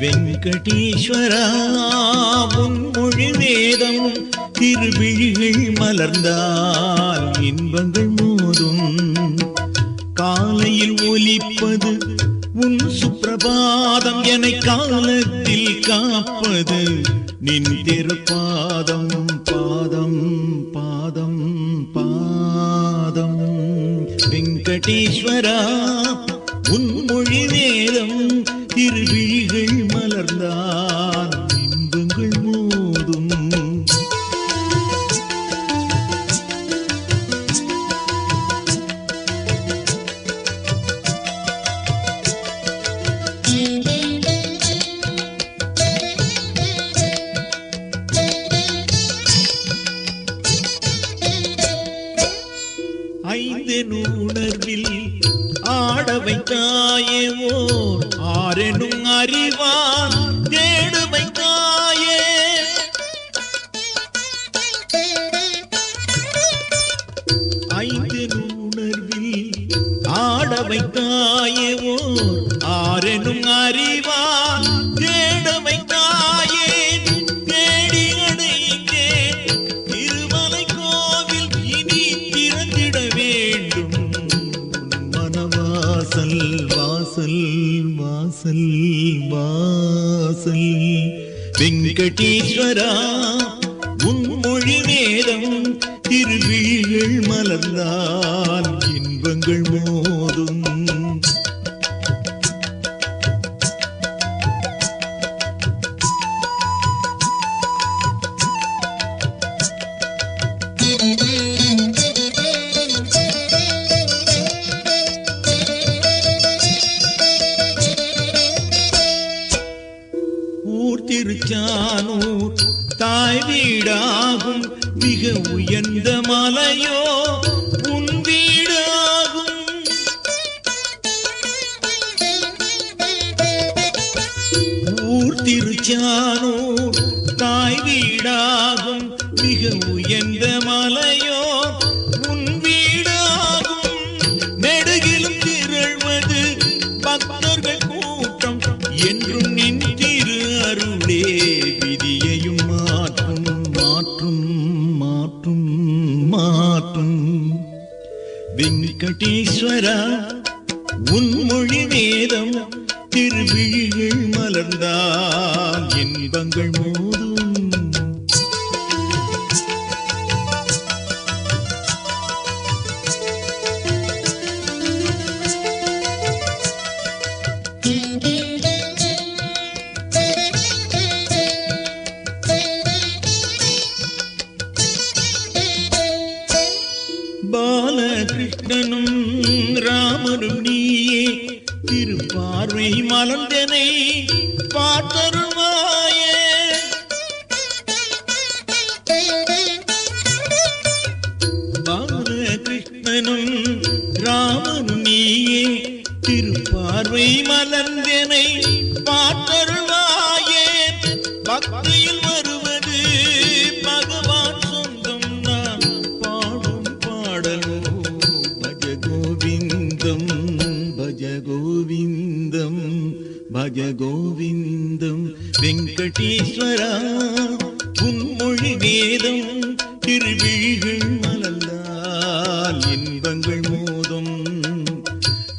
வெங்கடீஸ்வரா உன்மொழி வேதம் திருவிழிகள் மலர்ந்தால் இன்பங்கள் மோதும். காலையில் ஒலிப்பது உன் சுப்பிரபாதம் என காலத்தில் காப்பது நின் திருப்பாதம் பாதம் பாதம் பாதம். வெங்கடீஸ்வரா உன் மொழி வேதம் திருவி மலர்ந்தான் இன்பங்கள் மூதும். ஐந்து நூணர்வில் ஆட வைத்தாயே ஓர் ஆரெனும் அறிவான் தேடு வைத்தாயே ஐந்து உணர்வில் ஆட வைத்தாயே ஓர் ஆரெனும் அறிவான் வாசல் வாசல் வாசல். வெங்கடீஸ்வரா உன்மொழி நேரம் திருவிழிகள் மலர்ந்தால் இன்பங்கள் மோதும். தானூர் தாய் வீடாகும் மிக உயர்ந்த மலையோ உன் வீடாகும். ஊர் திருச்சானூர் தாய் வீடாகும் மிக உயர்ந்த மலை வெங்கடேஸ்வரா உன்மொழி வேதம் திருவிழிகள் மலர்ந்தால் இன்பங்கள் மூ பாலகிருஷ்ணனும் ராமனும் நீயே. திருப்பார்வை மலர்ந்தனை பார்த்தருள்வாயே பாலகிருஷ்ணனும் ராமனும் நீயே. திருப்பார்வை மலர்ந்தனை பார்த்தருள்வாயே பக்தி பஜ கோவிந்தம் வெங்கடேஸ்வரா உன் வேதம் திருவிழிகள் மலர்ந்தால் இன்பங்கள் மோதும்.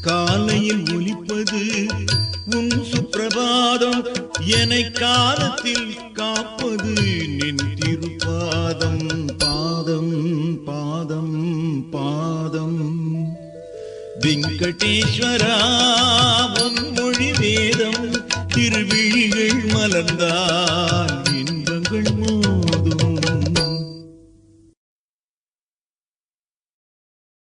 காலையில் ஒலிப்பது உன் சுப்பிரபாதம் என காலத்தில் காப்பது நின் திருப்பாதம். பாதம் பாதம் பாதம். வெங்கடேஸ்வரா விழிகள் மலர்ந்தான்.